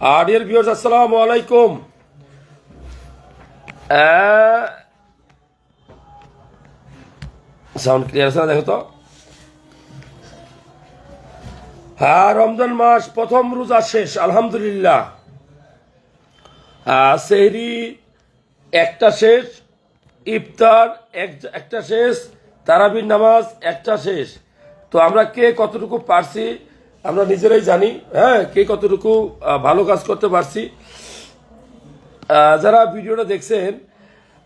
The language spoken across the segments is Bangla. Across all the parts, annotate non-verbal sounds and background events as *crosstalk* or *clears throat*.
আর ডিয়ার ভিউয়ার্স আসসালামু আলাইকুম। সাউন্ড ক্লিয়ার আছে না, দেখো তো? হ্যাঁ রমজান মাস প্রথম রোজা শেষ, আলহামদুলিল্লাহ। সেহরি একটা শেষ, ইফতার এক- একটা শেষ, তারাবির নামাজ একটা শেষ। তো আমরা কে কতটুকু পারছি? আমরা নিজেরাই জানি হ্যাঁ কে কতটুকু ভালো কাজ করতে পারছি। যারা ভিডিওটা দেখছেন,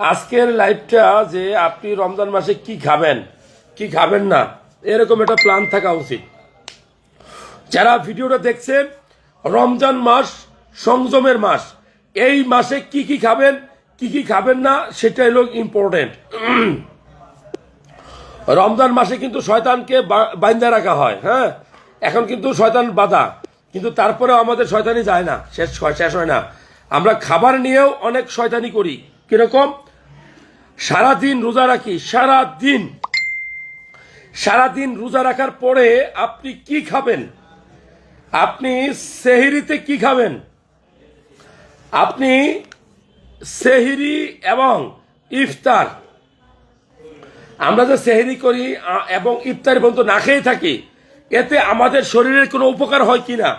আজকের লাইভটা যে আপনি রমজান মাসে কি খাবেন কি খাবেন না, এরকম একটা প্ল্যান থাকা উচিত। যারা ভিডিওটা দেখছেন, রমজান মাস সংযমের মাস, এই মাসে কি কি খাবেন, কি কি খাবেন না, সেটা হলো ইম্পর্টেন্ট *clears throat* রমজান মাসে কিন্তু শয়তানকে বাইন্দা রাখা হয় হ্যাঁ? এখন কিন্তু শয়তান বাধা। কিন্তু তারপরেও আমাদের শয়তানি যায় না। শেষ শেষ হয় না। আমরা খাবার নিয়েও অনেক শয়তানি করি। কীরকম? সারাদিন রোজা রাখি সারা দিন সারাদিন রোজা রাখার পরে আপনি কি খাবেন? আপনি সেহরিতে কি খাবেন? আপনি সেহরি এবং ইফতার। আমরা যে সেহরি করি এবং ইফতার পর্যন্ত না খেয়ে থাকি এতে আমাদের শরীরের কোনো উপকার হয় কি না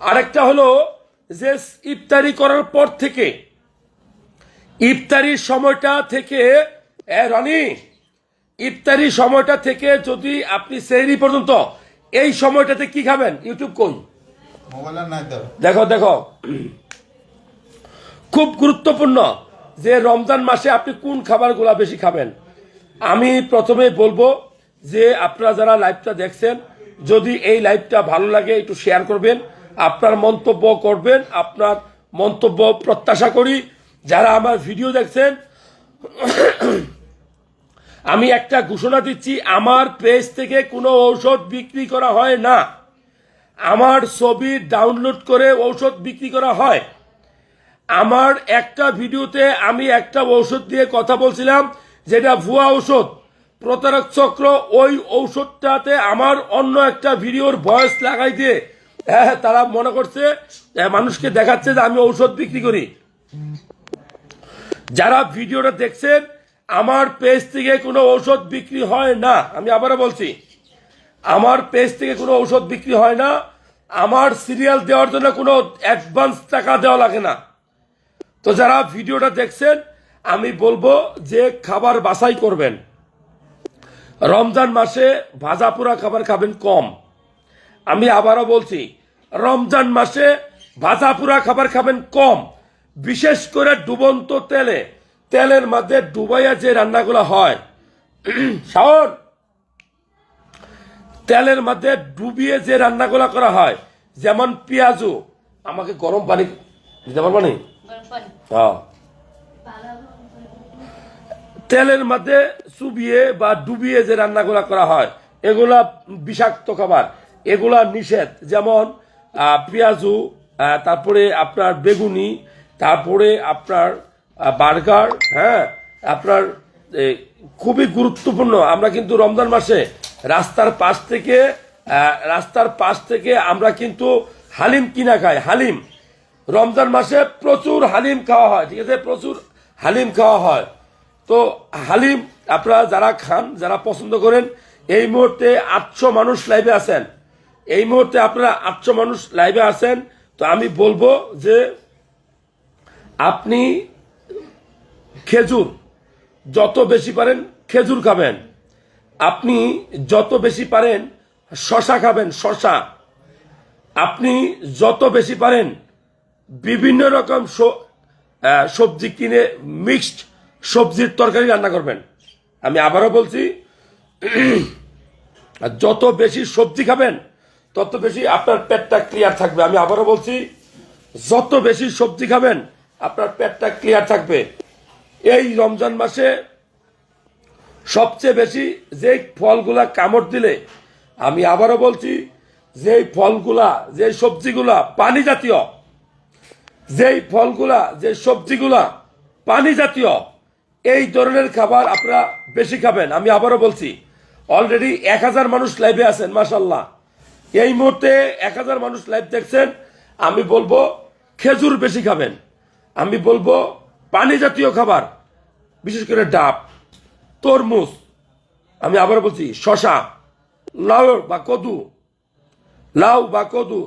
আরেকটা হলো যে ইফতারি করার পর থেকে ইফতারির সময়টা থেকে রনি ইফতারি সময়টা থেকে যদি আপনি সেহরি পর্যন্ত এই সময়টাতে কি খাবেন? ইউটিউব কই দেখো দেখো। খুব গুরুত্বপূর্ণ যে রমজান মাসে আপনি কোন খাবারগুলা বেশি খাবেন। আমি প্রথমে বলব যে আপনারা যারা লাইভটা দেখছেন যদি এই লাইভটা ভালো লাগে, একটু শেয়ার করবেন, আপনার মন্তব্য করবেন, আপনার মন্তব্য প্রত্যাশা করি। যারা আমার ভিডিও দেখছেন, আমি একটা ঘোষণা দিচ্ছি, আমার পেজ থেকে কোনো ঔষধ বিক্রি করা হয় না। আমার ছবি ডাউনলোড করে ঔষধ বিক্রি করা হয়। আমার একটা ভিডিওতে আমি একটা ঔষধ দিয়ে কথা বলছিলাম, যেটা ভুয়া ঔষধ। প্রতারক চক্র ওই ঔষধটাতে আমার অন্য একটা ভিডিওর ভয়েস লাগাই দিয়ে হ্যাঁ তারা মনে করছে হ্যাঁ, মানুষকে দেখাচ্ছে যে আমি ঔষধ বিক্রি করি। যারা ভিডিওটা দেখছেন আমার পেজ থেকে কোনো ঔষধ বিক্রি হয় না। আমি আবারও বলছি আমার পেজ থেকে কোনো ঔষধ বিক্রি হয় না। আমার সিরিয়াল দেওয়ার জন্য কোনো অ্যাডভান্স টাকা দেওয়া লাগে না। তো যারা ভিডিওটা দেখছেন আমি বলব যে খাবার বাছাই করবেন। রমজান মাসে ভাজা পোড়া খাবার খাবেন কম। আমি আবারও বলছি রমজান মাসে ভাজা পোড়া খাবার খাবেন কম। বিশেষ করে ডুবন্ত তেলে তেলের মধ্যে ডুবাইয়া যে রান্নাগুলো হয়। শাওন! তেলের মধ্যে ডুবিয়ে যে রান্নাগুলো করা হয় যেমন পেঁয়াজু আমাকে গরম পানি দিতে পারব নি? গরম পানি। হ্যাঁ। তেলের মধ্যে চুবিয়ে বা ডুবিয়ে যে রান্নাগুলা করা হয়, এগুলা বিষাক্ত খাবার। এগুলা নিষেধ। যেমন পেঁয়াজু তারপরে আপনার বেগুনি, তারপরে আপনার বার্গার হ্যাঁ আপনার খুবই গুরুত্বপূর্ণ। আমরা কিন্তু রমজান মাসে রাস্তার পাশ থেকে রাস্তার পাশ থেকে আমরা কিন্তু হালিম কিনা খাই, হালিম। রমজান মাসে প্রচুর হালিম খাওয়া হয়, ঠিক আছে? প্রচুর হালিম খাওয়া হয়। তো হালিম, আপনারা যারা খান, যারা পছন্দ করেন, এই মুহূর্তে আটশো মানুষ লাইভে আছেন। এই মুহূর্তে আপনারা আটশো মানুষ লাইভে আছেন। তো আমি বলব যে আপনি খেজুর যত বেশি পারেন খেজুর খাবেন। আপনি যত বেশি পারেন শশা খাবেন, শশা। আপনি যত বেশি পারেন বিভিন্ন রকম সবজি কিনে মিক্সড সবজির তরকারি রান্না করবেন। আমি আবারও বলছি *clears throat* যত বেশি সবজি খাবেন, তত বেশি আপনার পেটটা ক্লিয়ার থাকবে। আমি আবারও বলছি, যত বেশি সবজি খাবেন, আপনার পেটটা ক্লিয়ার থাকবে। এই রমজান মাসে সবচেয়ে বেশি যে ফলগুলা কামড় দিলে, আমি আবারও বলছি যে ফলগুলা যে সবজিগুলা পানি জাতীয়, যেই ফলগুলা যে সবজিগুলা পানি জাতীয় এই ধরনের খাবার আপনারা বেশি খাবেন, আমি আবারও বলছি। অলরেডি এক হাজার মানুষ লাইভে আছেন মাসাল্লাহ এই মুহূর্তে এক হাজার মানুষ লাইভ দেখছেন, আমি বলব খেজুর বেশি খাবেন। আমি বলব পানি জাতীয় খাবার, বিশেষ করে ডাব, তরমুজ, আমি আবার বলছি শশা লাউ বা কদু, লাউ বা কদু,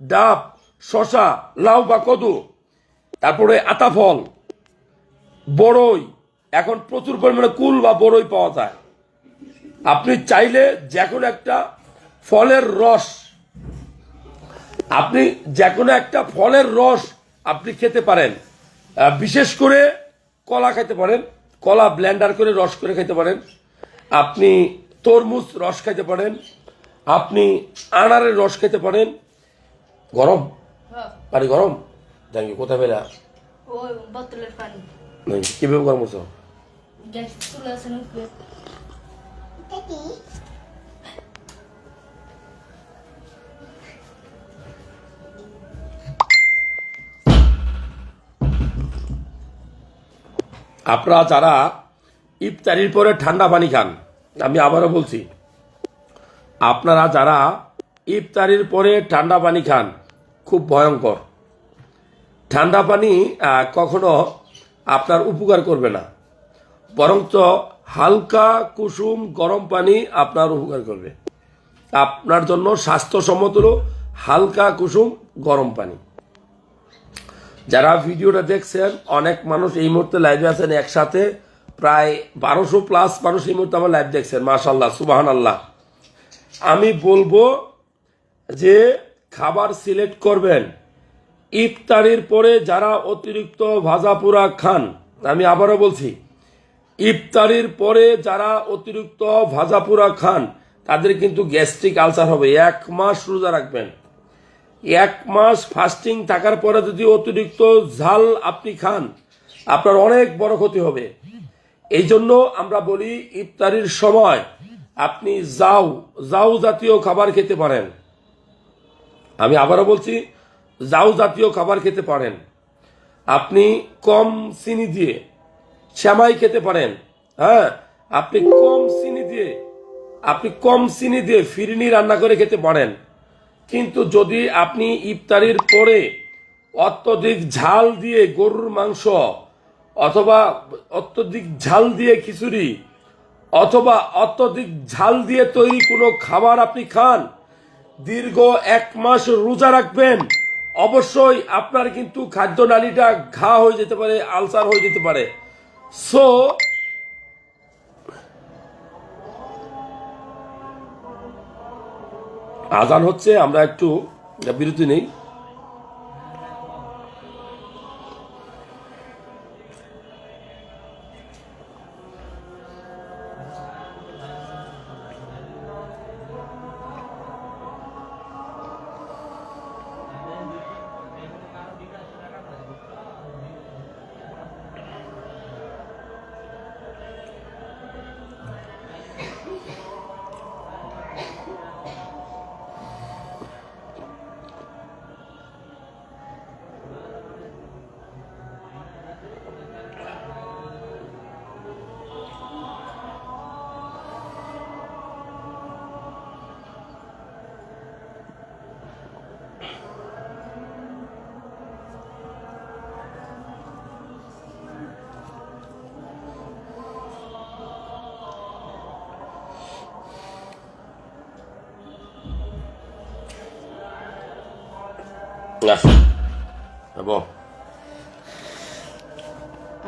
ডাব শশা লাউ বা কদু, তারপরে আতা ফল, বড়ই এখন প্রচুর পরিমাণে কুল বা বড়ই পাওয়া যায়। আপনি চাইলে যে কোনো একটা ফলের রস আপনি যে কোনো একটা ফলের রস আপনি খেতে পারেন। বিশেষ করে কলা খেতে পারেন কলা ব্লেন্ডার করে রস করে খেতে পারেন। আপনি তরমুজ রস খেতে পারেন আপনি আনারের রস খেতে পারেন। গরম? পানি গরম? জানি কোথায় পেলা? কীভাবে গরম করছ গ্যাস চুলা আছে না আপনারা যারা ইফতারির পরে ঠান্ডা পানি খান আমি আবারও বলছি আপনারা যারা ইফতারির পরে ঠান্ডা পানি খান খুব ভয়ঙ্কর। ঠান্ডা পানি আহ, কখনো আপনার উপকার করবে না। বরঞ্চ হালকা কুসুম গরম পানি আপনার উপকার করবে। আপনার জন্য স্বাস্থ্যসম্মত হলো হালকা কুসুম গরম পানি। যারা ভিডিওটা দেখছেন, অনেক মানুষ এই মুহূর্তে লাইভে আছেন একসাথে। প্রায় বারোশো প্লাস মানুষ এই মুহূর্তে আমার লাইভ দেখছেন মাশাল্লাহ সুবাহান আল্লাহ আমি বলব যে খাবার সিলেক্ট করবেন। ইফতারির পরে যারা অতিরিক্ত ভাজা পোড়া খান, আমি আবারও বলছি ইফতারির পরে যারা অতিরিক্ত ভাজা পোড়া খান, তাদের কিন্তু গ্যাস্ট্রিক আলসার হবে। এক মাস রোজা রাখবেন। এক মাস ফাস্টিং থাকার পরে যদি অতিরিক্ত ঝাল আপনি খান, আপনার অনেক বড় ক্ষতি হবে। এই জন্য আমরা বলি, ইফতারির সময় আপনি জাউ জাউ জাতীয় খাবার খেতে পারেন। আমি আবারও বলছি জাউ জাতীয় খাবার খেতে পারেন। আপনি কম চিনি দিয়ে শ্যামাই খেতে পারেন। হ্যাঁ আপনি কম চিনি দিয়ে, আপনি কম চিনি দিয়ে ফিরিনি রান্না করে খেতে পারেন। কিন্তু যদি আপনি ইফতারির পরে অত্যধিক ঝাল দিয়ে গরুর মাংস অথবা অত্যধিক ঝাল দিয়ে খিচুড়ি অথবা অত্যধিক ঝাল দিয়ে তৈরি কোনো খাবার আপনি খান, দীর্ঘ এক মাস রোজা রাখবেন, অবশ্যই আপনার কিন্তু খাদ্য নালীটা ঘা হয়ে যেতে পারে, আলসার হয়ে যেতে পারে। সো আজান হচ্ছে আমরা একটু বিরতি নেই।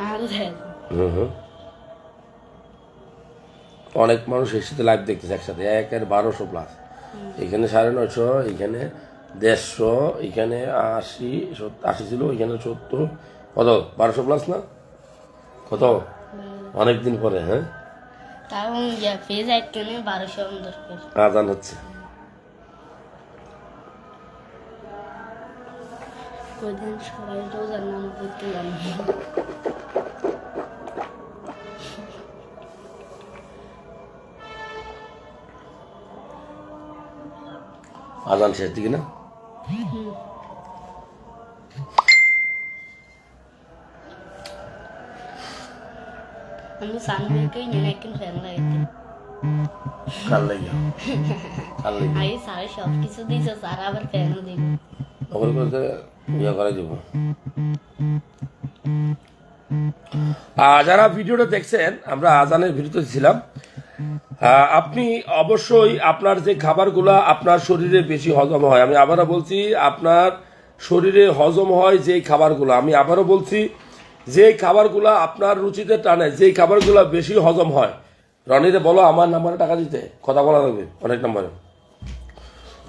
আর দেখ হুম হুম। অনেক মানুষ একসাথে লাইভ দেখতেছে একসাথে। একের বারোশো প্লাস এখানে সাড়ে নয়শো এখানে দেড়শো এখানে আশি আশি ছিল এখানে সত্তর কত? বারোশো প্লাস না? কত? অনেক দিন পরে হ্যাঁ? আজান হচ্ছে। কদিন সবাই রোজার নাম জানি আজান শেষ দিকে না? আমি সানডেকে নিয়ে একদিন ফ্যান লাগাইতে। কাল লাগিয়া। কাল লাগিয়া। আগে স্যার সব কিছু দিয়েছে স্যার আবার ফ্যানও দিব। ওগুলো করতে ইয়ে করে যারা ভিডিওটা দেখছেন, আমরা আজানের ভিডিওতে ছিলাম। আপনি অবশ্যই আপনার যে খাবারগুলা আপনার শরীরে বেশি হজম হয়, আমি আবারও বলছি, আপনার শরীরে হজম হয় যেই খাবারগুলো, আমি আবারও বলছি, যে খাবারগুলা আপনার রুচিতে টানে যেই খাবারগুলা বেশি হজম হয়। রনিরে বলো, আমার নাম্বারে টাকা দিতে, কথা বলা লাগবে, অনেক নাম্বারে।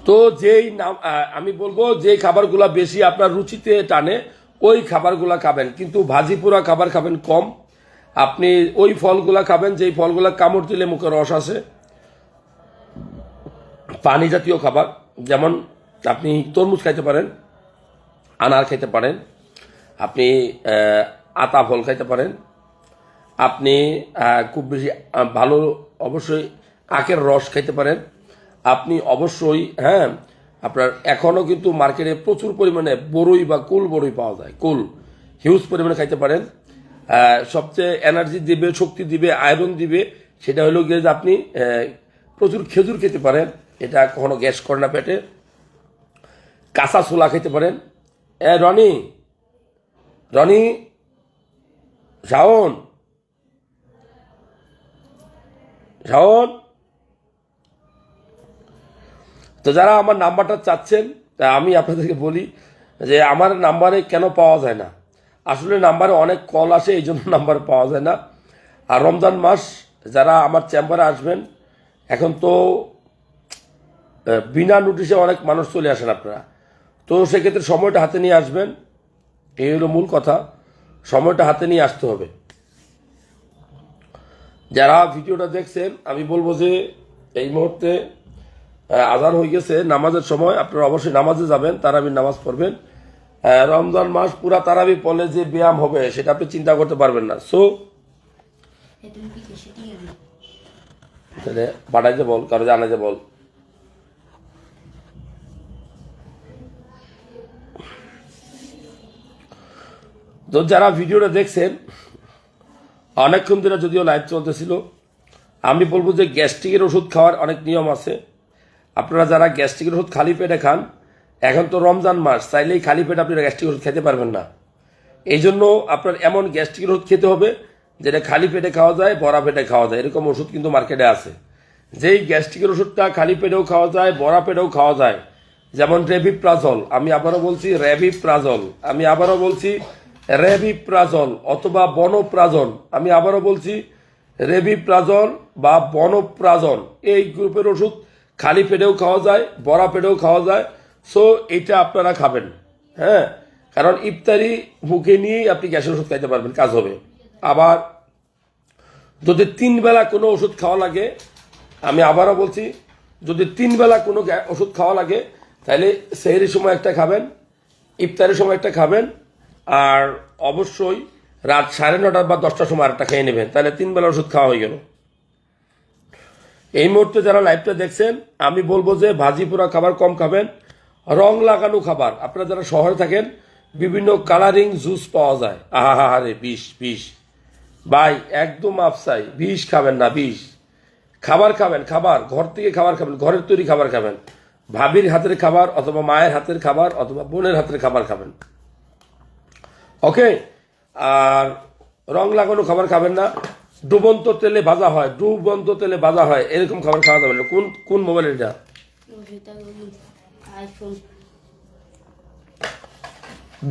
তো যেই নাম আমি বলব যে খাবারগুলা বেশি আপনার রুচিতে টানে, ওই খাবারগুলা খাবেন। কিন্তু ভাজি পোড়া খাবার খাবেন কম। আপনি ওই ফলগুলা খাবেন, যেই ফলগুলা কামড় দিলে মুখে রস আসে। পানি জাতীয় খাবার, যেমন আপনি তরমুজ খাইতে পারেন, আনার খাইতে পারেন, আপনি আতা ফল খাইতে পারেন, আপনি খুব বেশি ভালো অবশ্যই আখের রস খাইতে পারেন। আপনি অবশ্যই হ্যাঁ আপনার এখনও কিন্তু মার্কেটে প্রচুর পরিমাণে বড়ই বা কুল বড়ই পাওয়া যায়, কুল। হিউজ পরিমাণে খাইতে পারেন। সবচেয়ে এনার্জি দিবে, শক্তি দিবে আয়রন দিবে, সেটা হলো গিয়ে আপনি প্রচুর খেজুর খেতে পারেন, এটা কখনো গ্যাস করে না পেটে। কাঁচা ছোলা খেতে পারেন। এ, রনি রনি, শাওন শাওন তো যারা আমার নাম্বারটা চাচ্ছেন, তা আমি আপনাদেরকে বলি যে আমার নাম্বারে কেন পাওয়া যায় না? আসলে নাম্বারে অনেক কল আসে এই জন্য নাম্বার পাওয়া যায় না। আর রমজান মাস, যারা আমার চেম্বারে আসবেন, এখন তো বিনা নোটিশে অনেক মানুষ চলে আসেন আপনারা। তো সেক্ষেত্রে সময়টা হাতে নিয়ে আসবেন, এই হলো মূল কথা। সময়টা হাতে নিয়ে আসতে হবে। যারা ভিডিওটা দেখছেন, আমি বলব যে এই মুহূর্তে আজান হয়ে গেছে, নামাজের সময় আপনারা অবশ্যই নামাজে যাবেন তারাবির নামাজ পড়বেন। রমজান মাস পুরা তারাবি পড়লে যে ব্যায়াম হবে, সেটা আপনি চিন্তা করতে পারবেন না। সো তাহলে পাঠাইতে বল, কারও জানাইতে বল। তো যারা ভিডিওটা দেখছেন, অনেকক্ষণ ধরে যদিও লাইভ চলতেছিল, আমি বলব যে গ্যাস্ট্রিকের ওষুধ খাওয়ার অনেক নিয়ম আছে। আপনারা যারা গ্যাস্ট্রিকের ওষুধ খালি পেটে খান, এখন তো রমজান মাস, চাইলেই খালি পেটে আপনি গ্যাস্ট্রিক ওষুধ খেতে পারবেন না। এই জন্য আপনার এমন গ্যাস্ট্রিকের ওষুধ খেতে হবে যেটা খালি পেটে খাওয়া যায়, বড়া পেটে খাওয়া যায়, এরকম ওষুধ কিন্তু মার্কেটে আছে। যেই গ্যাস্ট্রিকের ওষুধটা খালি পেটেও খাওয়া যায়, বড়া পেটেও খাওয়া যায়, যেমন রেবিপ্রাজল, আমি আবারও বলছি রেবিপ্রাজল, আমি আবারও বলছি রেবিপ্রাজল অথবা বনপ্রাজল, আমি আবারও বলছি রেবিপ্রাজল বা বনপ্রাজল, এই গ্রুপের ওষুধ খালি পেটেও খাওয়া যায়, বড়া পেটেও খাওয়া যায়। সো এটা আপনারা খাবেন। হ্যাঁ? কারণ ইফতারি মুখে নিয়েই আপনি গ্যাসের ওষুধ খাইতে পারবেন, কাজ হবে। আবার যদি তিন বেলা কোনো ওষুধ খাওয়া লাগে, আমি আবারও বলছি, যদি তিন বেলা কোনো ওষুধ খাওয়া লাগে, তাহলে সেহরির সময় একটা খাবেন, ইফতারের সময় একটা খাবেন, আর অবশ্যই রাত সাড়ে নটা বা দশটার সময় আরেকটা খেয়ে নেবেন, তাহলে তিন বেলা ওষুধ খাওয়া হয়ে গেল। এই মুহূর্তে যারা লাইভটা দেখছেন, আমি বলব যে ভাজি পোড়া খাবার কম খাবেন। রং লাগানো খাবার। আপনারা যারা শহরে থাকেন, বিভিন্ন কালারিং জুস পাওয়া যায়। আহা রে বিষ বিষ। ভাই, একদম আফসাই বিষ খাবেন না, বিষ। খাবার খাবেন, খাবার। ঘর থেকে খাবার খাবেন, ঘরের তৈরি খাবার খাবেন। ভাবির হাতের খাবার অথবা মায়ের হাতের খাবার অথবা বোনের হাতের খাবার খাবেন। ওকে আর রং লাগানো খাবার খাবেন না। ডুবন্ত তেলে ভাজা হয় ডুবন্ত তেলে ভাজা হয় এরকম খাবার খাওয়া যাবে না। কোন কোন মোবাইল এটা?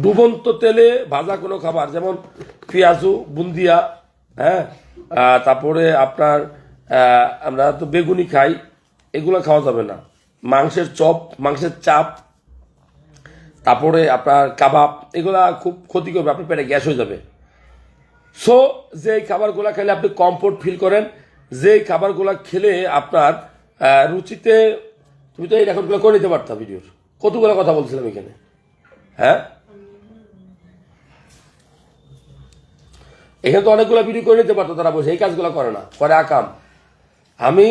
ডুবন্ত তেলে ভাজা কোনো খাবার যেমন পেঁয়াজু বুন্দিয়া হ্যাঁ? তারপরে আপনার আমরা তো বেগুনি খাই এগুলো খাওয়া যাবে না। মাংসের চপ মাংসের চাপ তারপরে আপনার কাবাব এগুলা খুব ক্ষতি করবে আপনার পেটে গ্যাস হয়ে যাবে। সো যে খাবারগুলো খেলে আপনি কমফোর্ট ফিল করেন যে খাবারগুলো খেলে আপনার রুচিতে তুমি তো এই রেকর্ডগুলো করে নিতে পারতাম ভিডিওর। কতগুলো কথা বলছিলাম এখানে? হ্যাঁ? এখানে তো অনেকগুলো ভিডিও করে নিতে পারতো তারা বসে এই কাজগুলো করে না করে আকাম। আমি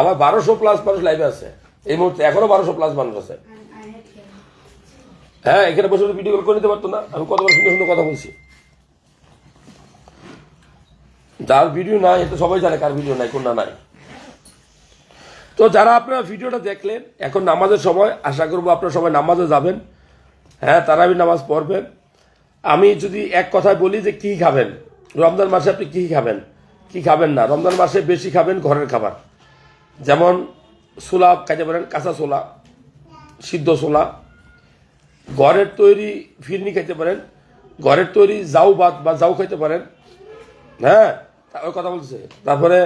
আমার বারোশো প্লাস মানুষ লাইভে আছে। এই মুহূর্তে এখনও বারোশো প্লাস মানুষ আছে। হ্যাঁ এখানে বসে ভিডিও করে নিতে পারতো না। আমি কতবার সুন্দর সুন্দর কথা বলছি। যার ভিডিও নাই এটা সবাই জানে কার ভিডিও নাই, কোনটা নাই। তো যারা আপনারা ভিডিওটা দেখলেন, এখন নামাজের সময়, আশা করব আপনারা সবাই নামাজে যাবেন। হ্যাঁ তারা তারাবি নামাজ পড়বেন। আমি যদি এক কথায় বলি যে কি খাবেন? রমজান মাসে আপনি কি খাবেন? কি খাবেন না? রমজান মাসে বেশি খাবেন ঘরের খাবার। যেমন ছোলা খাইতে পারেন কাঁচা ছোলা, সিদ্ধ ছোলা। ঘরের তৈরি ফিরনি খাইতে পারেন, ঘরের তৈরি জাউ ভাত বা জাউ খাইতে পারেন। হ্যাঁ ওই কথা বলছে তারপরে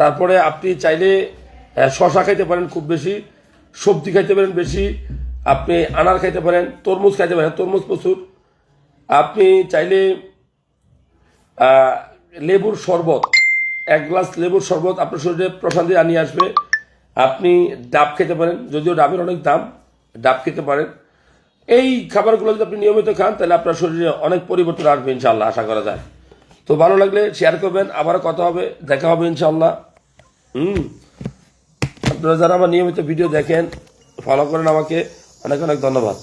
তারপরে আপনি চাইলে শশা খাইতে পারেন খুব বেশি, সবজি খাইতে পারেন বেশি, আপনি আনার খাইতে পারেন, তরমুজ খাইতে পারেন, তরমুজ প্রচুর। আপনি চাইলে লেবুর শরবত, এক গ্লাস লেবুর শরবত আপনার শরীরে প্রশান্তি আনিয়ে আসবে। আপনি ডাব খেতে পারেন, যদিও ডাবের অনেক দাম, ডাব খেতে পারেন। এই খাবারগুলো যদি আপনি নিয়মিত খান, তাহলে আপনার শরীরে অনেক পরিবর্তন আসবে ইনশাল্লাহ আশা করা যায়। তো ভালো লাগলে শেয়ার করবেন, আবারও কথা হবে, দেখা হবে ইনশাল্লাহ হুম। আপনারা যারা আমার নিয়মিত ভিডিও দেখেন ফলো করেন আমাকে। অনেক অনেক ধন্যবাদ।